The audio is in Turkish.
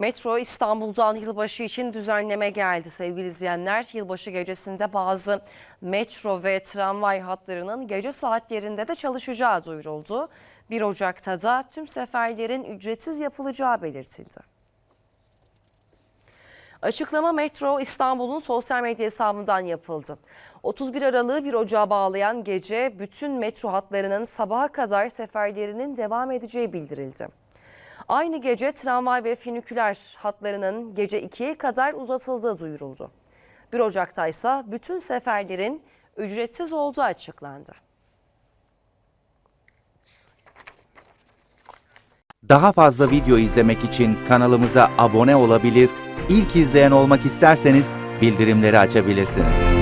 Metro İstanbul'dan yılbaşı için düzenleme geldi sevgili izleyenler. Yılbaşı gecesinde bazı metro ve tramvay hatlarının gece saatlerinde de çalışacağı duyuruldu. 1 Ocak'ta da tüm seferlerin ücretsiz yapılacağı belirtildi. Açıklama Metro İstanbul'un sosyal medya hesabından yapıldı. 31 Aralık'ı 1 Ocağı bağlayan gece bütün metro hatlarının sabaha kadar seferlerinin devam edeceği bildirildi. Aynı gece tramvay ve finiküler hatlarının gece 2'ye kadar uzatıldığı duyuruldu. 1 Ocak'ta ise bütün seferlerin ücretsiz olduğu açıklandı. Daha fazla video izlemek için kanalımıza abone olabilir, ilk izleyen olmak isterseniz bildirimleri açabilirsiniz.